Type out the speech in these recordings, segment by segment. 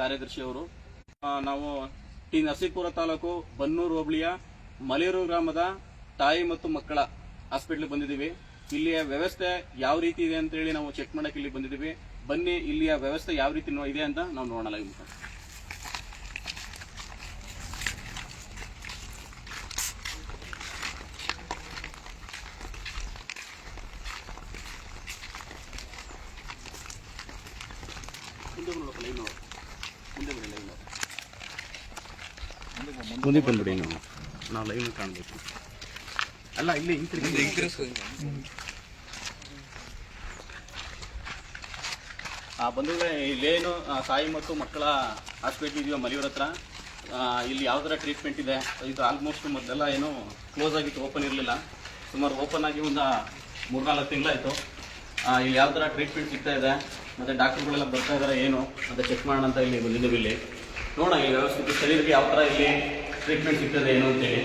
ಕಾರ್ಯದರ್ಶಿ ಅವರು. ನಾವು ಟಿ ನರಸೀಪುರ ತಾಲೂಕು ಬನ್ನೂರು ಹೋಬಳಿಯ ಮಲೇರು ಗ್ರಾಮದ ತಾಯಿ ಮತ್ತು ಮಕ್ಕಳ ಹಾಸ್ಪಿಟ್ಲಿಗೆ ಬಂದಿದ್ದೀವಿ. ಇಲ್ಲಿಯ ವ್ಯವಸ್ಥೆ ಯಾವ ರೀತಿ ಇದೆ ಅಂತ ಹೇಳಿ ನಾವು ಚೆಕ್ ಮಾಡಕ್ಕೆ ಇಲ್ಲಿ ಬಂದಿದ್ದೀವಿ. ಬನ್ನಿ, ಇಲ್ಲಿಯ ವ್ಯವಸ್ಥೆ ಯಾವ ರೀತಿ ಇದೆ ಅಂತ ನಾವು ನೋಡೋಣ ಈ ಬಂದ್ಬಿಡಿ ನಾವು ನಾವು ಲೈನ್ ಕಾಣಬೇಕು. ಅಲ್ಲ ಇಲ್ಲಿ ಆ ಬಂಧುಗಳೇ ಇಲ್ಲೇನು ತಾಯಿ ಮತ್ತು ಮಕ್ಕಳ ಹಾಸ್ಪಿಟ್ಲ್ ಇದೆಯೋ ಮಲಿಯೂರ್ ಹತ್ರ ಇಲ್ಲಿ ಯಾವ ಥರ ಟ್ರೀಟ್ಮೆಂಟ್ ಇದೆ? ಇದು ಆಲ್ಮೋಸ್ಟ್ ಮೊದಲೆಲ್ಲ ಏನು ಕ್ಲೋಸ್ ಆಗಿತ್ತು ಓಪನ್ ಇರಲಿಲ್ಲ. ಸುಮಾರು ಓಪನ್ ಆಗಿ ಒಂದು ಮೂರ್ನಾಲ್ಕು ತಿಂಗಳಾಯಿತು. ಇಲ್ಲಿ ಯಾವ ಥರ ಟ್ರೀಟ್ಮೆಂಟ್ ಸಿಗ್ತಾ ಇದೆ? ಮತ್ತು ಡಾಕ್ಟರ್ಗಳೆಲ್ಲ ಬರ್ತಾ ಇದ್ದಾರೆ ಏನು? ಅಂತ ಚೆಕ್ ಮಾಡೋಣ ಅಂತ ಇಲ್ಲಿ ಬಂದಿದ್ದೀವಿ ಇಲ್ಲಿ. ನೋಡೋಣ ಇಲ್ಲಿ ವ್ಯವಸ್ಥಿತ ಶರೀರಕ್ಕೆ ಯಾವ ಥರ ಇಲ್ಲಿ ಟ್ರೀಟ್ಮೆಂಟ್ ಸಿಗ್ತದೆ ಏನು ಅಂತೇಳಿ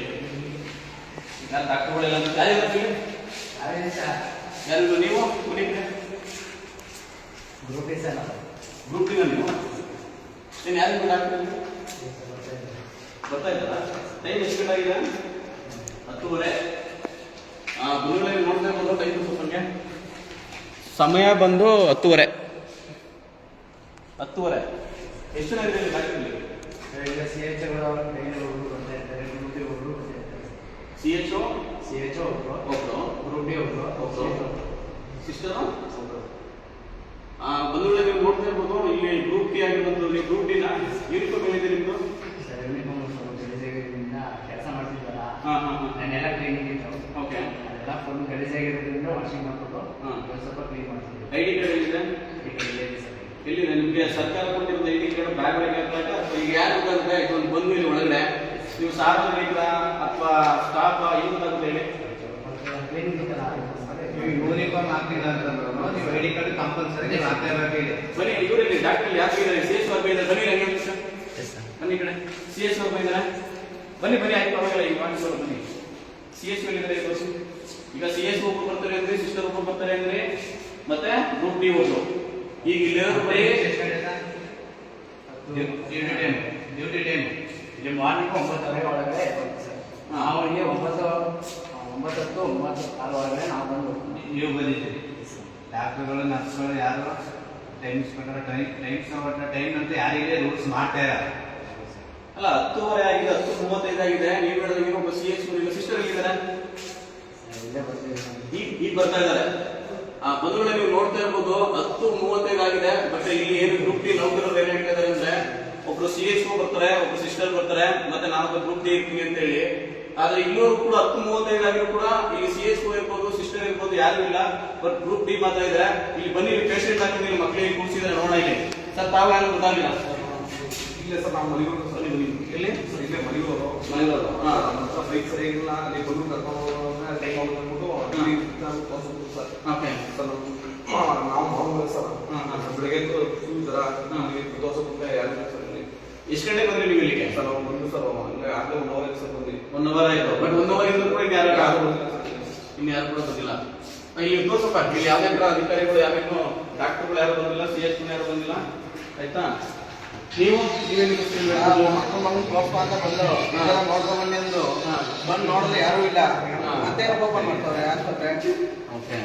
ಯಾರು ಡಾಕ್ಟರ್ಗಳೆಲ್ಲ ಯಾರು ಇಲ್ಲಿ? ಯಾರಿಗೂ ನೀವು? ಗ್ರೂಪ್ ನೀವು. ನೀನು ಯಾರಿಗೂ ಡಾಕ್ಟರ್? ಬರ್ತಾ ಇದ್ದಾರಾ? ಟೈಮ್ ಎಷ್ಟು ಗಂಟೆ ಆಗಿದೆ? ಹತ್ತುವರೆ. ಆ ಗುರುಗಳಲ್ಲಿ ನೋಡ್ತಾ ಇರ್ಬೋದು ಟೈಮ್ ಸ್ವಲ್ಪ ಸಮಯ ಬಂದು ಹತ್ತುವರೆ. ಹತ್ತುವರೆ. ಎಷ್ಟು ಜನ ಇದ್ದೀರಿ ಡಾಕ್ಟರ್ ಇಲ್ಲಿ ಸಿ ಎಚ್ ಒಬ್ರು. ಒಬ್ಬರು ಸಿಸ್ಟರು? ಆ ಬಂಧುಗಳೇ ನೀವು ನೋಡ್ತಾ ಇರ್ಬೋದು. ಇಲ್ಲಿ ಗ್ರೂಪ್ ಡಿ ಆಗಿರುವಂಥದ್ದು ಗ್ರೂಪ್ ಡಿನ ಏನು ಏನಿದೆ ನಿಮ್ಮದು ಕೆಲಸ ಮಾಡ್ತಿದ್ವಲ್ಲ? ನಾನೆಲ್ಲ ಕ್ಲೀನಿಂಗ್ ಇತ್ತು. ಓಕೆ. ಅದೆಲ್ಲ ಫುಲ್ ಗಲೀಜಾಗಿರೋದ್ರಿಂದ ವಾಷಿಂಗ್ ಮಾಡ್ಬಿಟ್ಟು. ಸ್ವಲ್ಪ ಕ್ಲೀನ್ ಮಾಡ್ತೀವಿ ಐ ಡಿ ಕಾರ್ಡ್ ಎಲ್ಲಿದೆ ಈಗ ಇಲ್ಲೇ ಎಲ್ಲಿದೆ ನಿಮಗೆ ಸರ್ಕಾರ ಕೊಟ್ಟಿರೋ ಐ ಡಿ ಕಾರ್ಡ್ ಹಾಕ್ಲಾಕ? ಅಥವಾ ಈಗ ಯಾರು ಗೊತ್ತಾಗುತ್ತೆ ಇದೊಂದು ಬಂದು ಇಲ್ಲಿ ಒಳಗಡೆ? ನೀವು ಸಾರ್ವಜನಿಕರ ಅಥವಾ ಸ್ಟಾಫ್ ಏನು ಗೊತ್ತಾಗುತ್ತೆ ಹೇಳಿ ಯೂನಿಫಾರ್ಮ್ ಹಾಕ್ತಿಲ್ಲ ಅಂತಂದ್ರು ನೀವು ಐ ಡಿ ಕಾರ್ಡ್ ಕಂಪಲ್ಸರಿ ಹೇಳಿ. ಬನ್ನಿ ಇವರಲ್ಲಿ ಡಾಕ್ಟರ್ ಯಾಕೆ ಇದ್ದಾರೆ? ಸಿ ಎಸ್ ವರ್ಗ ಇದ್ದಾರೆ. ಬನ್ನಿ ನಂಗೆ. ಬನ್ನಿ ಕಡೆ. ಸಿ ಎಸ್ ವರ್ಗ ಇದ್ದಾರೆ. ಬನ್ನಿ ಬನ್ನಿ ಆಯ್ತು ಪರವಾಗಿಲ್ಲ ಈಗ ಬನ್ನಿ. ಸಿ ಎಸ್ ಇದ್ದಾರೆ ತೋರಿಸಿ. ಈಗ ಸಿ ಎಸ್ ಬರ್ತಾರೆ ಅಂದ್ರೆ ಸಿಸ್ಟರ್ ಒಬ್ರು ಬರ್ತಾರೆ ಅಂದ್ರೆ ಮತ್ತೆ ಗ್ರೂಪ್ ಡಿ ಒಬ್ರು ಈಗ ಇಲ್ಲಿ ಬರೀ ಡ್ಯೂಟಿ ಟೈಮ್ ಡ್ಯೂಟಿ ಟೈಮ್. ಇಲ್ಲಿ ಮಾರ್ನಿಂಗ್ ಒಂಬತ್ತುವರೆ ಒಳಗಡೆ ನಾವು ಇಲ್ಲಿ ಒಂಬತ್ತು ಒಂಬತ್ತು ಹತ್ತು ಒಂಬತ್ತು ಕಾಲು ಒಳಗಡೆ ನಾವು ಬಂದು. ನೀವು ಬಂದಿದ್ದೀರಿ. ಡಾಕ್ಟರ್ಗಳು ನರ್ಸ್ಗಳು ಯಾರು? ಟೈಮ್ಸ್ ಪ್ರಕಾರ ಟೈಮ್ ಟೈಮ್ಸ್ ಟೈಮ್ ಅಂತ ಯಾರಿಗೆ ರೂಲ್ಸ್ ಮಾಡ್ತಾ ಇದ್ದಾರೆ ಅಲ್ಲ ಹತ್ತುವರೆ ಆಗಿದೆ ಹತ್ತು ಮೂವತ್ತೈದು ಆಗಿದೆ. ನೀವು ಹೇಳಿದ್ರೆ ಒಬ್ಬ ಸಿ ಎಸ್ ಸಿಸ್ಟರ್ ಬರ್ತೀವಿ ಈಗ ಬರ್ತಾ ಇದ್ದಾರೆ. ಬಂಧುಗಳೇ ನೀವು ನೋಡ್ತಾ ಇರ್ಬೋದು ಹತ್ತು ಮೂವತ್ತೈದು ಆಗಿದೆ ಬಟ್ ಇಲ್ಲಿ ಏನು ಗ್ರೂಪ್ ಡಿ ನೌಕರರು ಏನ್ ಹೇಳ್ತಾ ಇದಾರೆ ಅಂದ್ರೆ ಒಬ್ರು ಸಿ ಎಸ್ ಬರ್ತಾರೆ ಒಬ್ರು ಸಿಸ್ಟರ್ ಬರ್ತಾರೆ ಮತ್ತೆ ನಾಲ್ಕು ಗ್ರೂಪ್ ಡಿ ಇರ್ತೀವಿ ಅಂತ ಹೇಳಿ ಆದ್ರೆ ಇನ್ನೂರು ಕೂಡ ಹತ್ತು ಮೂವತ್ತೈದು ಆಗಿದ್ರು ಕೂಡ ಇಲ್ಲಿ ಸಿ ಎಸ್ ಇರ್ಬೋದು ಸಿಸ್ಟರ್ ಇರ್ಬೋದು ಯಾರು ಇಲ್ಲ ಬಟ್ ಗ್ರೂಪ್ ಡಿ ಮಾತ್ರ ಇದೆ ಇಲ್ಲಿ ಬನ್ನಿ ಇಲ್ಲಿ ಪೇಷಂಟ್ ಆಗಿ ನೀವು ಮಕ್ಕಳಿಗೆ ಕೂರಿಸಿದ್ರೆ ನೋಡ ಇಲ್ಲಿ. ಸರ್ ತಾವು ಯಾರು ಗೊತ್ತಾಗಿಲ್ಲ ಇಲ್ಲ ಸರ್ ನಾವು ಮಲಿಗೂರು ಸರ್. ಇಲ್ಲಿ ಇಲ್ಲೇ ಮಲಿಗೂರು. ಮನೆಯವರು ಹಾ ಬೈಕ್ ಸರಿ ಇಲ್ಲ ಅಲ್ಲಿ ಬಂದು ಕರ್ಕೊಂಡು ಸರ್ ಓಕೆ ಸರ್ ನಾವು ಮಾಮೂಲು ಸರ್. ಬೆಳಗ್ಗೆ ಫುಲ್ ಜ್ವರ ಹಾ. ಮುಂದೆ ಯಾರು ಸರ್ ಇಲ್ಲಿ. ಎಷ್ಟು ಗಂಟೆ ಬಂದ್ರಿ ನೀವು ಇಲ್ಲಿಗೆ? ಸರ್ ಒಂದು ಸರ್ ಇಲ್ಲೇ ಆಗಲೇ ಒಂದು ಅವರ್ ಸರ್ ಬಂದು ಒನ್ ಅವರ್ ಆಯ್ತು ಬಟ್ ಒನ್ ಅವರ್ ಇಂದ ಕೂಡ ಇನ್ನು ಯಾರು ಯಾರು ಬಂದಿಲ್ಲ. ಸರ್ ಇಲ್ಲಿ. ಇನ್ನು ಯಾರು ಕೂಡ ಬಂದಿಲ್ಲ. ಇಲ್ಲಿ ತೋರ್ಸಪ್ಪ ಇಲ್ಲಿ ಅಧಿಕಾರಿಗಳು ಯಾರೇನು ಡಾಕ್ಟರ್ಗಳು ಯಾರು ಬಂದಿಲ್ಲ ಸಿ ಎಸ್ ಯಾರು ಬಂದಿಲ್ಲ? ಆಯ್ತಾ? ನೀವು ಮಕ್ಕಳು ಮಗನ ತೋರ್ಸ್ಕೊ ಅಂತ ಬಂದು ನೋಡ್ಕೊಂಡ್ ಬನ್ನಿ ಅಂದ್ರು ಬಂದು ನೋಡಿದ್ರೆ ಯಾರು ಇಲ್ಲ. ಮತ್ತೆ ಓಪನ್ ಮಾಡ್ತಾರೆ ಆಸ್ಪತ್ರೆ ಓಕೆ.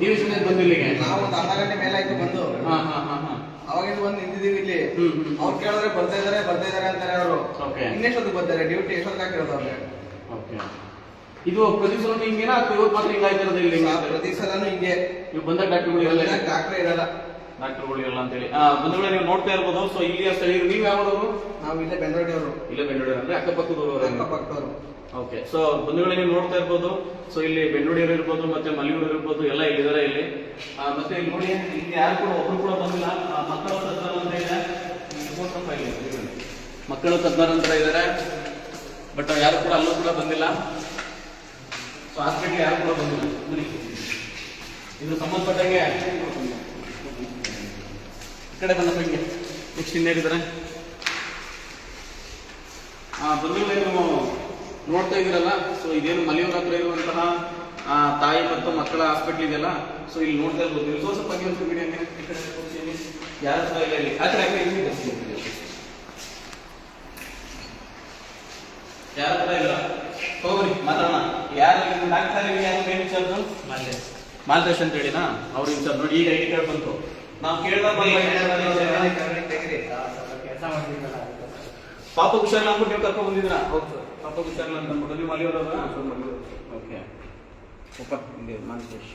ನೀವು ಸುಮ್ಮನೆ ಬಂದು ಇಲ್ಲಿಗೆ ನಾವು ಒಂದು ಅರ್ಧ ಗಂಟೆ ಮೇಲೆ ಆಯ್ತು ಬಂದು. ಹಾ ಹಾ ಹಾ ಹಾ. ಅವಾಗಿಂದ ಬಂದು ನಿಂತಿದ್ದೀವಿ ಇಲ್ಲಿ. ಅವ್ರು ಕೇಳಿದ್ರೆ ಬರ್ತಾ ಇದಾರೆ ಬರ್ತಾ ಇದಾರೆ ಅಂತಾರೆ ಅವರು. ಇನ್ನೆಷ್ಟೊತ್ತಿಗೆ ಬರ್ತಾರೆ? ಡ್ಯೂಟಿ ಎಷ್ಟೊತ್ತಿಗೆ ಹಾಕಿರೋದು ಅವ್ರಿಗೆ ಓಕೆ. ಇದು ಪ್ರತಿ ಸಲ ಹಿಂಗೇನಾ ಅಥವಾ ಇವತ್ತು ಮಾತ್ರ ಹಿಂಗಾಯ್ತಿರೋದು ಇಲ್ಲಿ? ಪ್ರತಿ ಸಲನು ಹಿಂಗೆ. ನೀವು ಬಂದ ಡಾಕ್ಟರ್ಗಳು ಇರಲ್ಲ ಡಾಕ್ಟ್ರೇ ಇರಲ್ಲ. ಡಾಕ್ಟರ್ಗಳು ಇರಲ್ಲ ಅಂತೇಳಿ ಬಂಧುಗಳೇ ನೀವು ನೋಡ್ತಾ ಇರ್ಬೋದು. ಸೊ ಇಲ್ಲಿಯ ಸ್ಥಳೀಯರು ನೀವು ಯಾವ್ದವರು ನಾವು ಇಲ್ಲೇ ಬೆಂಗಳೂರಿನವರು. ಇಲ್ಲೇ ಬೆಂಗಳೂರು ಅಂದ್ರೆ ಅಕ್ಕಪಕ್ಕದವರು ಅಕ್ಕಪಕ್ಕದವರು. ಓಕೆ ಸೊ ಬಂಧುಗಳೇ ನೀವು ನೋಡ್ತಾ ಇರ್ಬೋದು. ಸೊ ಇಲ್ಲಿ ಬೆಂಗಳೂರು ಇರ್ಬೋದು ಮತ್ತೆ ಮಲ್ಲಿಯೂರು ಇರ್ಬೋದು ಎಲ್ಲ ಇಲ್ಲಿದ್ದಾರೆ ಇಲ್ಲಿ. ಮತ್ತೆ ಇಲ್ಲಿ ನೋಡಿ ಇಲ್ಲಿ ಯಾರು ಕೂಡ ಒಬ್ರು ಕೂಡ ಬಂದಿಲ್ಲ. ಮಕ್ಕಳ ತಜ್ಞರು ಅಂತ ಇದೆ ಇಲ್ಲಿ ಇಲ್ಲಿ, ಇಲ್ಲಿ. ಮಕ್ಕಳು ತಜ್ಞರು ಅಂತ ಇದ್ದಾರೆ. ಬಟ್ ಯಾರು ಕೂಡ ಅಲ್ಲೂ ಕೂಡ ಬಂದಿಲ್ಲ. ಸೊ ಹಾಸ್ಪಿಟ್ಲ್ ಯಾರು ಕೂಡ ಬಂದಿಲ್ಲ. ಇದು ಸಂಬಂಧಪಟ್ಟಂಗೆ ಕಡೆ ಬಂದಪ್ಪ ಹಿಂಗೆ. ನೆಕ್ಸ್ಟ್ ಇನ್ನೇನಿದ್ದಾರೆ ಆ ಬಂಧುಗಳೇನು ನೋಡ್ತಾ ಇದ್ದೀರಲ್ಲ ಸೊ ಇದೇನು ಮಲೆಯೂರ್ ಹತ್ರ ಇರುವಂತಹ ತಾಯಿ ಮತ್ತು ಮಕ್ಕಳ ಹಾಸ್ಪಿಟ್ಲ್ ಇದೆಯಲ್ಲ ಸೊ ಇಲ್ಲಿ ನೋಡ್ತಾ ಇರ್ಬೋದು. ನೀವು ಸ್ವಲ್ಪ ಯಾರ ಹತ್ರ ಇಲ್ಲ ಇಲ್ಲಿ. ಆ ಕಡೆ ಯಾರ ಹತ್ರ ಇಲ್ಲ? ಹೋಗ್ರಿ ಮಾತಾಡೋಣ. ಯಾರು ಡಾಕ್ಟರ್ ಯಾರು ಮೇನ್ ಇನ್ಚಾರ್ಜ್ ಮಾಲ್ದೇಶ್. ಮಾಲ್ದೇಶ್ ಅಂತ ಹೇಳಿನಾ? ಅವ್ರ ಇನ್ಚಾರ್ಜ್ ನೋಡಿ. ಈಗ ಐ ಟಿ ಕಾರ್ಡ್ ಬಂತು. ನಾವು ಮಾಡ್ತಿದ್ದಲ್ಲ ಪಾಪ ಹುಷಾರಿಲ್ಲ ಅಂದ್ಬಿಟ್ಟು ನೀವು ಕರ್ಕೊಂಡ್ ಬಂದಿದ್ರ ಹೌದು ಪಾಪ ಹುಷಾರಿಲ್ಲ ಅಂತ ಅಂದ್ಬಿಟ್ಟು ನೀವು ಹೋದಾಗ ಓಕೆ. ಒಪ್ಪ ಇಲ್ಲಿ ಮಾಲ್ತೇಶ್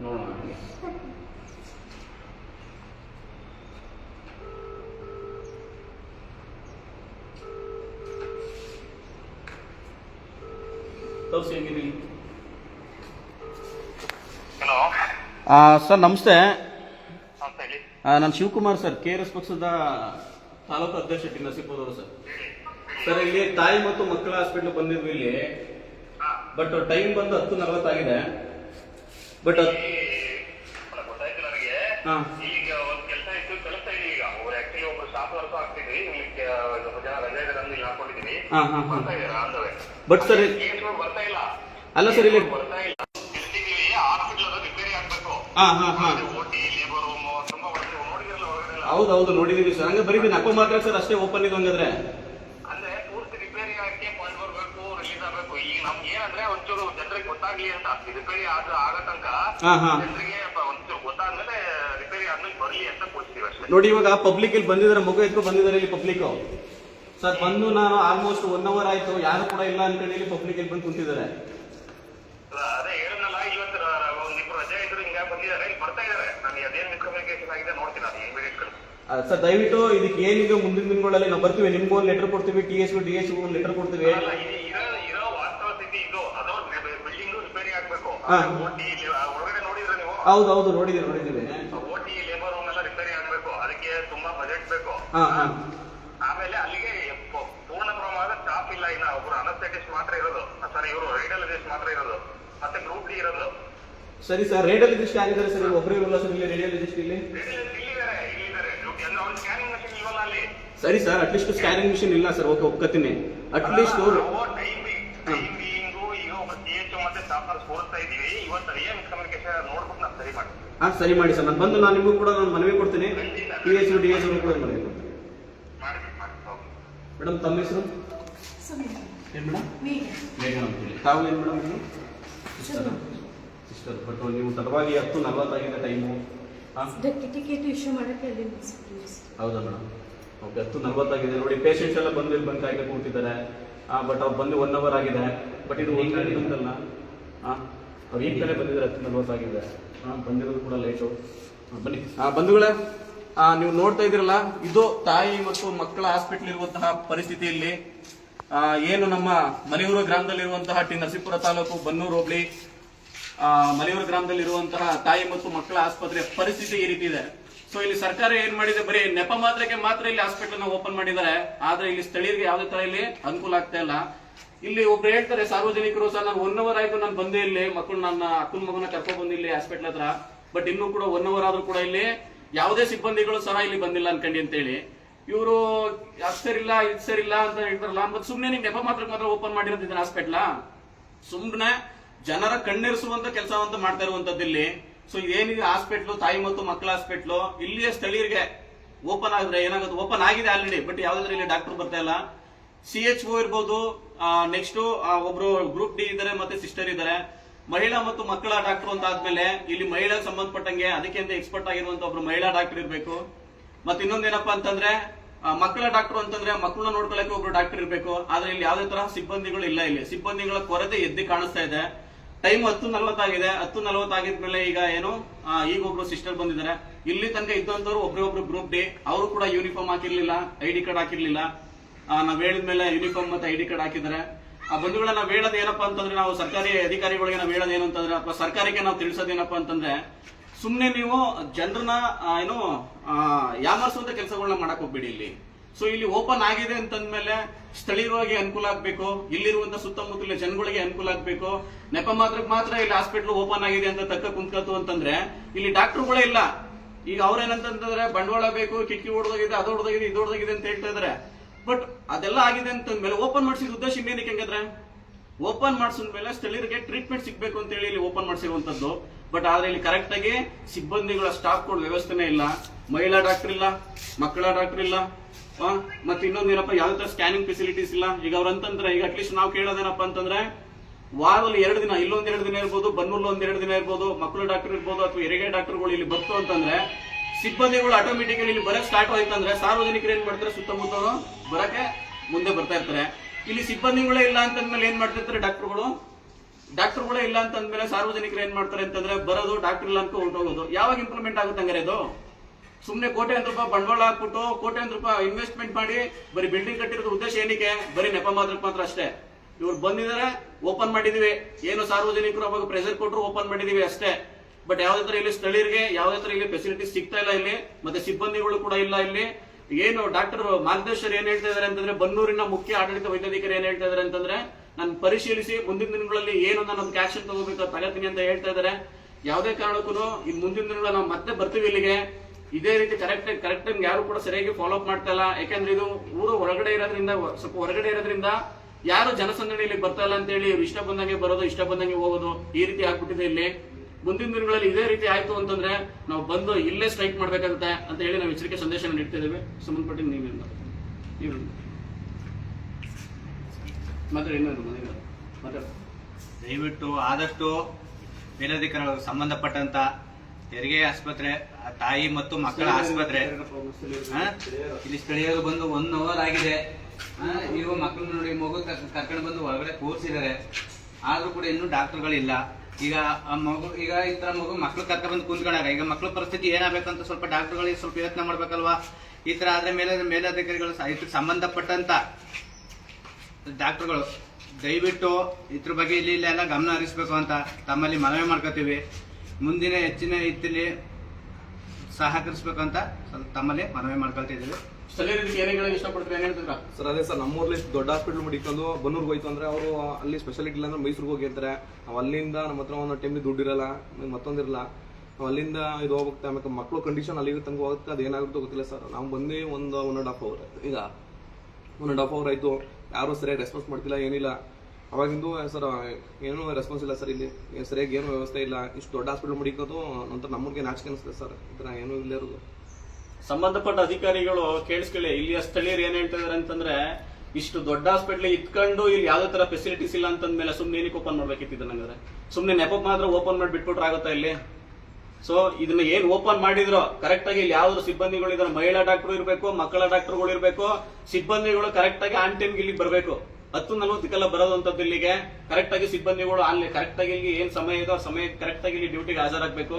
The ತೋರಿಸಿ ಹೆಂಗಿದೀವಿ ಹಲೋ. ಸರ್ ನಮಸ್ತೆ. ನಾನು Shivakumar sir K R S ಪಕ್ಷದ ತಾಲೂಕು ಅಧ್ಯಕ್ಷ ಟಿ ಸರ್. ಸರ್ ಇಲ್ಲಿ ತಾಯಿ ಮತ್ತು ಮಕ್ಕಳ ಹಾಸ್ಪಿಟ್ಲ್ ಬಂದಿದ್ವಿ ಇಲ್ಲಿ. ಬಟ್ ಟೈಮ್ ಬಂದು ಹತ್ತು ನಲವತ್ತಾಗಿದೆ. ಬಟ್ ಅಲ್ಲ, ಗೊತ್ತಾಯ್ತು ನನಗೆ. ಹಾ ಒಂದ್ ಕೆಲಸ ಇತ್ತು ಕಲಿಸ್ತಾ ಇದೀವಿ ಈಗ ಅವ್ರು ಆಕ್ಚುಲಿ ಒಬ್ರು ಸ್ಟಾಫ್ ವರ್ಕ್ ಆಗ್ತಿದ್ವಿ ಇಲ್ಲಿ ಸ್ವಲ್ಪ ಜನ ರಜೆ ಇದ್ದಾರೆ ಅಂತ ಇಲ್ಲಿ ಹಾಕೊಂಡಿದೀವಿ ಹಾ, ಹಾ, ಹಾ. ಬರ್ತಾ ಬಟ್ ಸರ್ ಕೇಸ್ಗಳು ಬರ್ತಾ ಇಲ್ಲ ಅಲ್ಲ ಸರ್ ಇಲ್ಲಿ ಬರ್ತಾ ಇಲ್ಲ ತಿಳಿಸಿದೀವಿ ಹಾಸ್ಪಿಟಲ್ ಅದು ರಿಪೇರಿ ಆಗ್ಬೇಕು ಹಾ ಹಾ ಹಾ ಓಟಿ ಲೇಬರ್ ರೂಮ್ ತುಂಬಾ ಒಳಗೆ ನೋಡಿದಿರಲ್ಲ ಹೊರಗಡೆ ಎಲ್ಲ. ಹೌದು ಹೌದು ನೋಡಿದೀವಿ ಸರ್ ಹಂಗೆ ಬರೀ ಅಪ್ಪ ಮಾತ್ರ ಸರ್ ಅಷ್ಟೇ ಓಪನ್ ಇದು ಹಂಗಾದ್ರೆ ಅಂದ್ರೆ ಪೂರ್ತಿ ರಿಪೇರಿ ಆಗಕ್ಕೆ ಪಾಯಿಂಟ್ ಬರ್ಬೇಕು ರಿಲೀಸ್ ಆಗ್ಬೇಕು ಈಗ ನಮ್ಗೆ ಏನಂದ್ರೆ ಒಂಚೂರು ಜನರಿಗೆ ಗೊತ್ತಾಗ್ಲಿ ಅಂತ ರಿಪೇರಿ ಆದ ಆಗ ತನಕ ಹಾ, ಹಾ. ಜನರಿಗೆ ಒಂಚೂರು ಗೊತ್ತಾದ್ಮೇಲೆ ರಿಪೇರಿ ಆದ್ಮೇಲೆ ಬರ್ಲಿ ಅಂತ ಕೊಡ್ತೀವಿ ಅಷ್ಟೇ ನೋಡಿ ಇವಾಗ ಪಬ್ಲಿಕ್ ಇಲ್ಲಿ ಬಂದಿದ್ದಾರೆ ಮಗು ಎತ್ಕೊಂಡು ಬಂದಿದ್ದಾರೆ ಇಲ್ಲಿ ಪಬ್ಲಿಕ್ ಸರ್ ಬಂದು ನಾನು ಆಲ್ಮೋಸ್ಟ್ ಒನ್ ಅವರ್ ಆಯ್ತು. ಯಾರು ಕೂಡ ಇಲ್ಲ ಅನ್ಕೊಂಡು ಇಲ್ಲಿ ಪಬ್ಲಿಕ್ ಇಲ್ಲಿ ಬಂದು ಕುಂತಿದ್ದಾರೆ. ಅದೇ ಹೇಳಿದ್ನಲ್ಲ ಇವತ್ತು ಒಂದಿಬ್ರು ರಜೆ ಇದ್ರು ಹಿಂಗಾಗಿ ಬಂದಿದ್ದಾರೆ. ಇಲ್ಲಿ ಬರ್ತಾ ಇದಾರೆ ನಾನು ಅದೇನ್ ಮಿಸ್ಕಮ್ಯುನಿಕೇಶನ್ ಆಗಿದೆ ನೋಡ್ತೀನಿ ಅದು ಇಮಿಡಿಯೇಟ್ ಸರ್ ದಯವಿಟ್ಟು ಇದಕ್ಕೆ ಏನಿದೆ ಮುಂದಿನ ದಿನಗಳಲ್ಲಿ ನಾವು ಬರ್ತೀವಿ. ನಿಮ್ಗೂ ಒಂದು ಲೆಟರ್ ಕೊಡ್ತೀವಿ ಟಿ ಎಸ್ ಡಿ ಎಸ್ ಒಂದು ಲೆಟರ್ ಕೊಡ್ತೀವಿ. ಇರೋ ವಾಸ್ತವ ಸ್ಥಿತಿ ಇದು. ಅದು ಬಿಲ್ಡಿಂಗ್ ರಿಪೇರಿ ಆಗ್ಬೇಕು. ಒಳಗಡೆ ನೋಡಿದ್ರೆ ನೀವು? ಹೌದು ಹೌದು ನೋಡಿದೀವಿ ನೋಡಿದ್ದೀವಿ. ಓಟಿ ಲೇಬರ್ ಎಲ್ಲ ರಿಪೇರಿ ಆಗ್ಬೇಕು. ಅದಕ್ಕೆ ತುಂಬಾ ಬಜೆಟ್ ಬೇಕು ಹಾ ಹಾ ಆಮೇಲೆ ಅಲ್ಲಿಗೆ ಪ- ಪೂರ್ಣ ಪ್ರಮಾಣದ ಸ್ಟಾಫ್ ಇಲ್ಲ ಇನ್ನ ಒಬ್ರು ಮಾತ್ರ ಇರೋದು. ಸರ್ ಇವರು ರೇಡಿಯಾಲಜಿಸ್ಟ್ ಮಾತ್ರ ಇರೋದು. ಮತ್ತೆ ಗ್ರೂಪ್ ಡಿ ಇರೋದು. ಸರಿ ಸರ್ ರೇಡಿಯಾಲಜಿಸ್ಟ್ ಆಗಿದ್ದಾರೆ ಸರ್? ಒಬ್ಬರೇ ಇರಲ್ಲ ಸರ್ ಇಲ್ಲಿ ಲಿಸ್ಟ್ ಇಲ್ಲಿ? ಸರಿ sir at least scanning machine ಇಲ್ಲ ಸರ್. ಓಕೆ ಒಪ್ಕೋತೀನಿ. ಅಟ್ಲೀಸ್ಟ್ ನಾವು ಹಾ. ಸರಿ ಮಾಡಿ. ಸರ್ ನಾನು ಬಂದು ನಾನು ನಿಮಗೂ ಕೂಡ ನಾನು ಮನವಿ ಕೊಡ್ತೀನಿ. ಟಿ ಎಚ್ ಡಿ ಎಚ್ ಕೂಡ ಮನವಿ ಕೊಡ್ತೀನಿ. ಮಾಡಿ ಮಾಡಿ ಮೇಡಮ್ ತಮ್ಮ ಹೆಸರು? ಏನು ಮೇಡಮ್? ಮೇಘ ಅಂತೇಳಿ ತಾವು ಏನು ಮೇಡಮ್ ನೀವು ಸಿಸ್ಟರ್. ಬಟ್ ನೀವು ತಡವಾಗಿ ಹತ್ತು ನಲ್ವತ್ತಾಗಿದೆ ಟೈಮು ಹಾಂ? ಟಿಕೆಟ್ ಇಶ್ಯೂ ಮಾಡಕ್ಕೆ ಅಲ್ಲಿ ಪ್ಲೀಸ್ ಹೌದಾ ಮೇಡಮ್? ಓಕೆ ಹತ್ತು ನಲ್ವತ್ತಾಗಿದೆ. ನೋಡಿ ಪೇಷಂಟ್ಸ್ ಎಲ್ಲ ಬಂದು ಇಲ್ಲಿ ಬಂದು ಕಾಯ್ದೆ ಕೂತಿದ್ದಾರೆ. ಬಟ್ ಅವ್ರು ಬಂದು ಒನ್ ಅವರ್ ಆಗಿದೆ. ಬಟ್ ಇದು ಒಂದು ಗಂಟೆ ಹಾಂ ಅವ್ರು ಈಗ ಕಡೆ ಬಂದಿದ್ದಾರೆ ಹತ್ತು ನಲ್ವತ್ತಾಗಿದೆ. ಹಾಂ ಬಂದಿರೋದು ಕೂಡ ಲೇಟು ಬನ್ನಿ. ಆ, ಬಂಧುಗಳೇ ನೀವು ನೋಡ್ತಾ ಇದ್ದೀರಲ್ಲ ಇದು ತಾಯಿ ಮತ್ತು ಮಕ್ಕಳ ಹಾಸ್ಪಿಟಲ್ ಇರುವಂತಹ ಪರಿಸ್ಥಿತಿಯಲ್ಲಿ ಏನು ನಮ್ಮ ಮನೆಯೂರು ಗ್ರಾಮದಲ್ಲಿರುವಂತಹ ಟಿ ನರಸೀಪುರ ತಾಲೂಕು ಬನ್ನೂರು ಹೋಬಳಿ ಆ, ಮಲೆಯೂರು ಗ್ರಾಮದಲ್ಲಿರುವಂತಹ ತಾಯಿ ಮತ್ತು ಮಕ್ಕಳ ಆಸ್ಪತ್ರೆ ಪರಿಸ್ಥಿತಿ ಈ ರೀತಿ ಇದೆ. ಸೊ ಇಲ್ಲಿ ಸರ್ಕಾರ ಏನ್ ಮಾಡಿದೆ? ಬರೀ ನೆಪ ಮಾತ್ರಕ್ಕೆ ಮಾತ್ರ ಇಲ್ಲಿ ಹಾಸ್ಪಿಟಲ್ನ ಓಪನ್ ಮಾಡಿದ್ದಾರೆ. ಆದ್ರೆ ಇಲ್ಲಿ ಸ್ಥಳೀಯರಿಗೆ ಯಾವುದೇ ತರ ಇಲ್ಲಿ ಅನುಕೂಲ ಆಗ್ತಾ ಇಲ್ಲ. ಇಲ್ಲಿ ಒಬ್ರು ಹೇಳ್ತಾರೆ ಸಾರ್ವಜನಿಕರು ಸಹ ನಾನು ಒನ್ ಅವರ್ ಆಯ್ತು ನಾನು ಬಂದೆ ಇಲ್ಲಿ ಮಕ್ಕಳು ನನ್ನ ಅಕ್ಕನ ಮಗನ ಕರ್ಕೊಂಡ್ ಬಂದಿ ಇಲ್ಲಿ ಹಾಸ್ಪಿಟಲ್ ಹತ್ರ ಬಟ್ ಇನ್ನೂ ಕೂಡ ಒನ್ ಅವರ್ ಆದ್ರೂ ಕೂಡ ಇಲ್ಲಿ ಯಾವುದೇ ಸಿಬ್ಬಂದಿಗಳು ಸಹ ಇಲ್ಲಿ ಬಂದಿಲ್ಲ ಅನ್ಕಂಡಿ ಅಂತ ಹೇಳಿ ಇವರು ಅದ್ ಸರಿಲ್ಲ ಇದ್ ಸರಿಲ್ಲ ಅಂತ ಹೇಳ್ತಾರಲ್ಲ, ಮತ್ತೆ ಸುಮ್ಮನೆ ನೀವು ನೆಪ ಮಾತ್ರ ಮಾತ್ರ ಓಪನ್ ಮಾಡಿರೋದಿದ್ದಾನೆ ಹಾಸ್ಪಿಟ್ಲ ಸುಮ್ಮನೆ ಜನರ ಕಣ್ಣೆರಿಸುವಂತ ಕೆಲಸವಂತ ಮಾಡ್ತಾ ಇರುವಂತದ್ದು ಇಲ್ಲಿ. ಸೊ ಇದೇನಿದೆ ಹಾಸ್ಪಿಟ್ಲು ತಾಯಿ ಮತ್ತು ಮಕ್ಕಳ ಹಾಸ್ಪಿಟ್ಲು ಇಲ್ಲಿಯ ಸ್ಥಳೀಯರಿಗೆ ಓಪನ್ ಆಗಿದ್ರೆ ಏನಾಗುತ್ತೆ? ಓಪನ್ ಆಗಿದೆ ಆಲ್ರೆಡಿ ಬಟ್ ಯಾವ್ದಾದ್ರು ಇಲ್ಲಿ ಡಾಕ್ಟರ್ ಬರ್ತಾ ಇಲ್ಲ. ಸಿ ಎಚ್ ಓ ಇರ್ಬೋದು ನೆಕ್ಸ್ಟ್ ಒಬ್ರು ಗ್ರೂಪ್ ಡಿ ಇದ್ದಾರೆ, ಮತ್ತೆ ಸಿಸ್ಟರ್ ಇದ್ದಾರೆ. ಮಹಿಳಾ ಮತ್ತು ಮಕ್ಕಳ ಡಾಕ್ಟರ್ ಅಂತ ಆದ್ಮೇಲೆ ಇಲ್ಲಿ ಮಹಿಳೆಗೆ ಸಂಬಂಧಪಟ್ಟಂಗೆ ಅದಕ್ಕೆ ಅಂತ ಎಕ್ಸ್ಪರ್ಟ್ ಆಗಿರುವಂತ ಒಬ್ರು ಮಹಿಳಾ ಡಾಕ್ಟರ್ ಇರಬೇಕು. ಮತ್ತೆ ಇನ್ನೊಂದೇನಪ್ಪಾ ಅಂತಂದ್ರೆ ಮಕ್ಕಳ ಡಾಕ್ಟರ್ ಅಂತಂದ್ರೆ ಮಕ್ಕಳನ್ನ ನೋಡ್ಕೊಳ್ಳೋಕೆ ಒಬ್ರು ಡಾಕ್ಟರ್ ಇರಬೇಕು. ಆದ್ರೆ ಇಲ್ಲಿ ಯಾವುದೇ ತರಹ ಸಿಬ್ಬಂದಿಗಳು ಇಲ್ಲ ಇಲ್ಲಿ. ಸಿಬ್ಬಂದಿಗಳ ಕೊರತೆ ಎದ್ದು ಕಾಣಿಸ್ತಾ ಇದೆ. ಟೈಮ್ ಹತ್ತು ನಲ್ವತ್ತಾಗಿದೆ. ಹತ್ತು ನಲ್ವತ್ತಾಗಿದ್ಮೇಲೆ ಈಗ ಏನು ಈಗ ಒಬ್ರು ಸಿಸ್ಟರ್ ಬಂದಿದ್ದಾರೆ. ಇಲ್ಲಿ ತನಕ ಇದ್ದಂತವ್ರು ಒಬ್ರೊಬ್ರು ಗ್ರೂಪ್ ಡಿ ಅವರು ಕೂಡ ಯೂನಿಫಾರ್ಮ್ ಹಾಕಿರ್ಲಿಲ್ಲ ಐ ಡಿ ಕಾರ್ಡ್ ಹಾಕಿರ್ಲಿಲ್ಲ. ನಾವು ಹೇಳಿದ್ಮೇಲೆ ಯೂನಿಫಾರ್ಮ್ ಮತ್ತೆ ಐ ಡಿ ಕಾರ್ಡ್ ಹಾಕಿದ್ದಾರೆ. ಆ, ಬಂಧುಗಳ, ನಾವು ಹೇಳೋದು ಏನಪ್ಪಾ ಅಂತಂದ್ರೆ ನಾವು ಸರ್ಕಾರಿ ಅಧಿಕಾರಿಗಳಿಗೆ ನಾವು ಹೇಳೋದು ಏನು ಅಂತಂದ್ರೆ ಅಥವಾ ಸರ್ಕಾರಕ್ಕೆ ನಾವು ತಿಳಿಸೋದು ಏನಪ್ಪಾ ಅಂತಂದ್ರೆ, ಸುಮ್ನೆ ನೀವು ಜನರನ್ನ ಏನು ಯಾಮರ್ಸುವಂತ ಕೆಲಸಗಳನ್ನ ಮಾಡಕ್ ಹೋಗ್ಬೇಡಿ ಇಲ್ಲಿ. ಸೊ ಇಲ್ಲಿ ಓಪನ್ ಆಗಿದೆ ಅಂತಂದ್ಮೇಲೆ ಸ್ಥಳೀಯವಾಗಿ ಅನುಕೂಲ ಆಗ್ಬೇಕು. ಇಲ್ಲಿರುವಂತ ಸುತ್ತಮುತ್ತಲಿನ ಜನಗಳಿಗೆ ಅನುಕೂಲ ಆಗ್ಬೇಕು. ನೆಪ ಮಾತ್ರಕ್ಕೆ ಮಾತ್ರ ಇಲ್ಲಿ ಹಾಸ್ಪಿಟಲ್ ಓಪನ್ ಆಗಿದೆ ಅಂತ ತಕ್ಕ ಕುಂತ್ಕತ್ತು ಅಂತಂದ್ರೆ ಇಲ್ಲಿ ಡಾಕ್ಟರ್ಗಳೇ ಇಲ್ಲ. ಈಗ ಅವ್ರೇನಂತಂದ್ರೆ ಬಂಡವಾಳ ಬೇಕು, ಕಿಟಕಿ ಹೊಡೆದೋಗಿದೆ ಅದು ಹೊಡೆದೋಗಿದೆ ಇದು ಹೊಡೆದೋಗಿದೆ ಅಂತ ಹೇಳ್ತಾ ಇದಾರೆ. ಬಟ್ ಅದೆಲ್ಲ ಆಗಿದೆ ಅಂತಂದ್ಮೇಲೆ ಓಪನ್ ಮಾಡಿಸಿದ ಉದ್ದೇಶ ಇನ್ನೇನಕ್ಕೆ ಹೆಂಗಂದ್ರೆ ಓಪನ್ ಮಾಡಿಸಿದ ಮೇಲೆ ಸ್ಥಳೀಯರಿಗೆ ಟ್ರೀಟ್ಮೆಂಟ್ ಸಿಗ್ಬೇಕು ಅಂತ ಹೇಳಿ ಇಲ್ಲಿ ಓಪನ್ ಮಾಡಿಸಿರುವಂತದ್ದು. ಬಟ್ ಆದ್ರೆ ಇಲ್ಲಿ ಕರೆಕ್ಟ್ ಆಗಿ ಸಿಬ್ಬಂದಿಗಳ ಕೊಡೋ ವ್ಯವಸ್ಥೆನೇ ಇಲ್ಲ. ಮಹಿಳಾ ಡಾಕ್ಟರ್ ಇಲ್ಲ, ಮಕ್ಕಳ ಡಾಕ್ಟರ್ ಇಲ್ಲ ಮತ್ತೆ ಇನ್ನೊಂದು ಏನಪ್ಪ ಯಾವ ತರ ಸ್ಕ್ಯಾನಿಂಗ್ ಫೆಸಿಲಿಟೀಸ್ ಇಲ್ಲ. ಈಗ ಅವ್ರ ಅಂತಂದ್ರೆ, ಈಗ ಅಟ್ಲೀಸ್ಟ್ ನಾವು ಕೇಳೋದೇನಪ್ಪ ಅಂತಂದ್ರೆ, ವಾರದಲ್ಲಿ ಎರಡು ದಿನ, ಇಲ್ಲೊಂದ್ ಎರಡು ದಿನ ಇರ್ಬೋದು, ಬನ್ನೂರ್ಲ ಒಂದ್ ಎರಡು ದಿನ ಇರ್ಬೋದು, ಮಕ್ಕಳ ಡಾಕ್ಟರ್ ಇರ್ಬೋದು, ಅಥವಾ ಹೆರಿಗೆ ಡಾಕ್ಟರ್ಗಳು ಇಲ್ಲಿ ಬರ್ತು ಅಂತಂದ್ರೆ, ಸಿಬ್ಬಂದಿಗಳು ಆಟೋಮೆಟಿಕಲಿ ಇಲ್ಲಿ ಬರಕ್ ಸ್ಟಾರ್ಟ್ ಆಯ್ತಂದ್ರೆ ಸಾರ್ವಜನಿಕರು ಏನ್ ಮಾಡ್ತಾರೆ ಸುತ್ತಮುತ್ತ ಬರಕ್ಕೆ ಮುಂದೆ ಬರ್ತಾ ಇರ್ತಾರೆ. ಇಲ್ಲಿ ಸಿಬ್ಬಂದಿಗಳೇ ಇಲ್ಲ ಅಂತಂದ್ಮೇಲೆ ಏನ್ ಮಾಡ್ತಿರ್ತಾರೆ ಡಾಕ್ಟರ್ಗಳು ಡಾಕ್ಟರ್ಗಳೇ ಇಲ್ಲ ಅಂತಂದ್ಮೇಲೆ ಸಾರ್ವಜನಿಕರು ಏನ್ ಮಾಡ್ತಾರೆ ಅಂತಂದ್ರೆ, ಬರೋದು ಡಾಕ್ಟರ್ ಇಲ್ಲ ಅಂತ ಹೊರಟೋಗೋದು. ಯಾವಾಗ ಇಂಪ್ಲಿಮೆಂಟ್ ಆಗುತ್ತೆ ಹಂಗಾರೆ ಇದು? ಸುಮ್ನೆ ಕೋಟ್ಯಾಂತರ ರೂಪಾಯಿ ಬಂಡವಾಳ ಹಾಕ್ಬಿಟ್ಟು ಕೋಟ್ಯಾಂತರ ರೂಪಾಯಿ ಇನ್ವೆಸ್ಟ್ಮೆಂಟ್ ಮಾಡಿ, ಬರೀ ಬಿಲ್ಡಿಂಗ್ ಕಟ್ಟಿರೋದು ಉದ್ದೇಶ ಏನಕ್ಕೆ? ಬರೀ ನೆಪ ಮಾತ್ರ ಮಾತ್ರ ಅಷ್ಟೇ. ಇವ್ರು ಬಂದಿದ್ದಾರೆ ಓಪನ್ ಮಾಡಿದೀವಿ. ಏನು ಸಾರ್ವಜನಿಕರು ಅವಾಗ ಪ್ರೆಷರ್ ಕೊಟ್ಟರು ಓಪನ್ ಮಾಡಿದೀವಿ ಅಷ್ಟೇ. ಬಟ್ ಯಾವ್ದೇ ತರ ಇಲ್ಲಿ ಸ್ಥಳೀಯರಿಗೆ, ಯಾವ್ದೇ ತರ ಇಲ್ಲಿ ಫೆಸಿಲಿಟೀಸ್ ಸಿಗ್ತಾ ಇಲ್ಲ ಇಲ್ಲಿ. ಮತ್ತೆ ಸಿಬ್ಬಂದಿಗಳು ಕೂಡ ಇಲ್ಲ ಇಲ್ಲಿ. ಏನು ಡಾಕ್ಟರ್ ಮಾರ್ಗದರ್ಶರ್ ಏನ್ ಹೇಳ್ತಾ ಇದಾರೆ ಅಂತಂದ್ರೆ, ಬನ್ನೂರಿನ ಮುಖ್ಯ ಆಡಳಿತ ವೈದ್ಯಾಧಿಕಾರಿ ಏನ್ ಹೇಳ್ತಾ ಇದಾರೆ ಅಂತಂದ್ರೆ, ನಾನು ಪರಿಶೀಲಿಸಿ ಮುಂದಿನ ದಿನಗಳಲ್ಲಿ ಏನು ನಾನು ಅದಕ್ಕೆ ಆಕ್ಷನ್ ತಗೋಬೇಕು ತಗತೀನಿ ಅಂತ ಹೇಳ್ತಾ ಇದಾರೆ. ಯಾವುದೇ ಕಾರಣಕ್ಕೂ ಇನ್ ಮುಂದಿನ ದಿನಗಳಲ್ಲಿ ನಾವು ಮತ್ತೆ ಬರ್ತೀವಿ ಇಲ್ಲಿಗೆ. ಇದೇ ರೀತಿ ಕರೆಕ್ಟ್ ಕರೆಕ್ಟ್ ಟೈಮ್ ಯಾರು ಕೂಡ ಸರಿಯಾಗಿ ಫಾಲೋ ಅಪ್ ಮಾಡ್ತಾ ಇಲ್ಲ. ಯಾಕಂದ್ರೆ ಇದು ಊರು ಹೊರಗಡೆ ಇರೋದ್ರಿಂದ, ಸ್ವಲ್ಪ ಹೊರಗಡೆ ಇರೋದ್ರಿಂದ ಯಾರು ಜನಸಂದಣಿ ಇಲ್ಲಿ ಬರ್ತಾ ಇಲ್ಲ ಅಂತ ಹೇಳಿ ಇಷ್ಟ ಬಂದಂಗೆ ಬರೋದು, ಇಷ್ಟ ಬಂದಂಗೆ ಹೋಗೋದು ಈ ರೀತಿ ಆಗ್ಬಿಟ್ಟಿದೆ ಇಲ್ಲಿ. ಮುಂದಿನ ದಿನಗಳಲ್ಲಿ ಇದೇ ರೀತಿ ಆಯ್ತು ಅಂತಂದ್ರೆ ನಾವು ಬಂದು ಇಲ್ಲೇ ಸ್ಟ್ರೈಕ್ ಮಾಡ್ಬೇಕಾಗುತ್ತೆ ಅಂತ ಹೇಳಿ ನಾವು ಎಚ್ಚರಿಕೆ ಸಂದೇಶ ನೀಡ್ತಿದ್ದೇವೆ. ಸಂಬಂಧಪಟ್ಟ ನೀವೇನು? ನೀವು ಮಾತಾಡಿ ಮಾತಾಡಿ ದಯವಿಟ್ಟು ಆದಷ್ಟು ಮೇಲಧಿಕಾರಿಗಳು ಸಂಬಂಧಪಟ್ಟಂತ ತೆರಿಗೆ ಆಸ್ಪತ್ರೆ ತಾಯಿ ಮತ್ತು ಮಕ್ಕಳ ಆಸ್ಪತ್ರೆ. ಇಲ್ಲಿ ಸ್ಥಳೀಯರು ಬಂದು ಒನ್ ಅವರ್ ಆಗಿದೆ. ನೀವು ಮಕ್ಕಳು ನೋಡಿ ಮಗು ಕರ್ಕೊಂಡು ಬಂದು ಒಳಗಡೆ ಕೂರಿಸಿದ್ದಾರೆ. ಆದ್ರೂ ಕೂಡ ಇನ್ನೂ ಡಾಕ್ಟರ್ಗಳಿಲ್ಲ. ಈಗ ಆ ಮಗು, ಈಗ ಈ ತರ ಮಗು ಮಕ್ಳು ಕರ್ಕೊಂಡ್ ಬಂದು ಕುಂತ್ಕೊಂಡಾಗ, ಈಗ ಮಕ್ಳ ಪರಿಸ್ಥಿತಿ ಏನಾಗಬೇಕಂತ ಸ್ವಲ್ಪ ಡಾಕ್ಟರ್ಗಳಿಗೆ ಸ್ವಲ್ಪ ಯತ್ನ ಮಾಡ್ಬೇಕಲ್ವಾ? ಈ ತರ ಆದ್ರೆ ಮೇಲೆ, ಮೇಲಧಿಕಾರಿಗಳು ಇದಕ್ಕೆ ಸಂಬಂಧಪಟ್ಟಂತ ಡಾಕ್ಟರ್ಗಳು, ದಯವಿಟ್ಟು ಇದ್ರ ಬಗ್ಗೆ ಇಲ್ಲಿ ಇಲ್ಲೆಲ್ಲ ಗಮನ ಹರಿಸ್ಬೇಕು ಅಂತ ತಮ್ಮಲ್ಲಿ ಮನವಿ ಮಾಡ್ಕೋತೀವಿ. ಮುಂದಿನ ಹೆಚ್ಚಿನ ಇತ್ತಲ್ಲಿ ಸಹಕರಿಸ್ಬೇಕು ಅಂತ ಸ್ವಲ್ಪ ತಮ್ಮಲ್ಲಿ ಮನವಿ ಮಾಡ್ಕೊಳ್ತಿದ್ದೀವಿ ಸ್ಥಳೀಯರಿಗೆ ಏನೇ ಹೇಳಕ್ ಇಷ್ಟಪಡ್ತೀರಿ ಏನ್ ಹೇಳ್ತೀರಾ? ಸರ್ ಅದೇ ಸರ್ ನಮ್ಮೂರ್ಲಿ ದೊಡ್ಡ ಹಾಸ್ಪಿಟ್ಲ್ ಮುಡಿಕೊಂಡು ಬನ್ನೂರ್ಗೆ ಹೋಯ್ತು ಅಂದ್ರೆ ಅವರು ಅಲ್ಲಿ ಸ್ಪೆಷಾಲಿಟಿ ಇಲ್ಲ ಅಂದ್ರೆ ಮೈಸೂರಿಗೆ ಹೋಗಿ ಅಂತಾರೆ ನಾವು ಅಲ್ಲಿಂದ ನಮ್ಮ ಹತ್ರ ಒಂದು ಟೈಮ್ಲಿ ದುಡ್ಡು ಇರಲ್ಲ ಮತ್ತೊಂದಿರಲ್ಲ ನಾವು ಅಲ್ಲಿಂದ ಇದು ಹೋಗ್ತಾ ಆಮೇಲೆ ಮಕ್ಕಳು ಕಂಡೀಷನ್ ಅಲ್ಲಿಗೆ ತನಕ ಹೋಗುತ್ತೆ ಅದು ಏನಾಗುತ್ತೋ ಗೊತ್ತಿಲ್ಲ ಸರ್. ನಾವು ಬಂದು ಒಂದು ಒನ್ ಆ್ಯಂಡ್ ಹಾಫ್ ಅವರ್ ಈಗ ಒನ್ ಆ್ಯಂಡ್ ಹಾಫ್ ಅವರ್ ಆಯಿತು. ಯಾರೂ ಸರಿಯಾಗಿ ರೆಸ್ಪಾನ್ಸ್ ಮಾಡ್ತಿಲ್ಲ ಏನಿಲ್ಲ. ಅವಾಗಿಂದು ಸರ್, ಏನೂ ರೆಸ್ಪಾನ್ಸ್ ಇಲ್ಲ ಸರ್ ಇಲ್ಲಿ. ಸರಿಯಾಗಿ ಏನು ವ್ಯವಸ್ಥೆ ಇಲ್ಲ. ಇಷ್ಟು ದೊಡ್ಡ ಹಾಸ್ಪಿಟಲ್ ಮುಡಿಕೋದು ನಂತರ ನಮ್ಮೂರಿಗೆ ನಾಚಿಕೆ ಅನಿಸ್ತದೆ ಸರ್. ಇದನ್ನ ಏನೂ ಇಲ್ಲೇ ಇರೋದು. ಸಂಬಂಧಪಟ್ಟ ಅಧಿಕಾರಿಗಳು ಕೇಳಿಸ್ಕೊಳ್ಳಿ. ಇಲ್ಲಿಯ ಸ್ಥಳೀಯರು ಏನ್ ಹೇಳ್ತಾ ಇದಾರೆ ಅಂತಂದ್ರೆ, ಇಷ್ಟು ದೊಡ್ಡ ಹಾಸ್ಪಿಟ್ಲ್ ಇಟ್ಕೊಂಡು ಇಲ್ಲಿ ಯಾವ್ದೇ ತರ ಫೆಸಿಲಿಟೀಸ್ ಇಲ್ಲ ಅಂತಂದ್ಮೇಲೆ ಸುಮ್ನೆ ಏನಕ್ಕೆ ಓಪನ್ ಮಾಡ್ಬೇಕಿತ್ತು ನಂಗಂದ್ರೆ? ಸುಮ್ನೆ ನೆಪಕ್ ಮಾತ್ರ ಓಪನ್ ಮಾಡಿ ಬಿಟ್ಬಿಟ್ರೆ ಆಗುತ್ತಾ ಇಲ್ಲಿ? ಸೊ ಇದನ್ನ ಏನ್ ಓಪನ್ ಮಾಡಿದ್ರು ಕರೆಕ್ಟ್ ಆಗಿ ಇಲ್ಲಿ ಯಾವ್ದು ಸಿಬ್ಬಂದಿಗಳು ಇದಾರೆ ಮಹಿಳಾ ಡಾಕ್ಟರ್ ಇರಬೇಕು, ಮಕ್ಕಳ ಡಾಕ್ಟರ್ಗಳು ಇರಬೇಕು, ಸಿಬ್ಬಂದಿಗಳು ಕರೆಕ್ಟ್ ಆಗಿ ಆನ್ ಟೈಮ್ಗೆ ಇಲ್ಲಿಗೆ ಬರಬೇಕು. ಹತ್ತು ನಲವತ್ತಕ್ಕೆಲ್ಲ ಬರೋದಂತದ್ದು ಇಲ್ಲಿಗೆ. ಕರೆಕ್ಟ್ ಆಗಿ ಸಿಬ್ಬಂದಿಗಳು ಅಲ್ಲಿ ಕರೆಕ್ಟ್ ಆಗಿ ಇಲ್ಲಿ ಏನ್ ಸಮಯ ಇದೋ, ಸಮಯ ಕರೆಕ್ಟ್ ಆಗಿ ಇಲ್ಲಿ ಡ್ಯೂಟಿಗೆ ಹಾಜರಾಗಬೇಕು.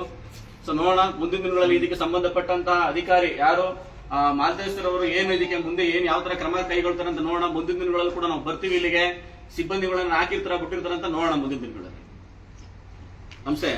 ಸೊ ನೋಡೋಣ, ಮುಂದಿನ ದಿನಗಳಲ್ಲಿ ಇದಕ್ಕೆ ಸಂಬಂಧಪಟ್ಟಂತಹ ಅಧಿಕಾರಿ ಯಾರು? ಮಾಲ್ತೇಶ್ವರ ಅವರು ಏನು ಇದಕ್ಕೆ ಮುಂದೆ, ಏನ್ ಯಾವ ತರ ಕ್ರಮ ಕೈಗೊಳ್ತಾರೆ ಅಂತ ನೋಡೋಣ. ಮುಂದಿನ ದಿನಗಳಲ್ಲಿ ಕೂಡ ನಾವು ಬರ್ತೀವಿ ಇಲ್ಲಿಗೆ. ಸಿಬ್ಬಂದಿಗಳನ್ನ ಹಾಕಿರ್ತಾರ, ಬಿಟ್ಟಿರ್ತಾರ ಅಂತ ನೋಡೋಣ ಮುಂದಿನ ದಿನಗಳಲ್ಲಿ. ನಮಸ್ತೆ.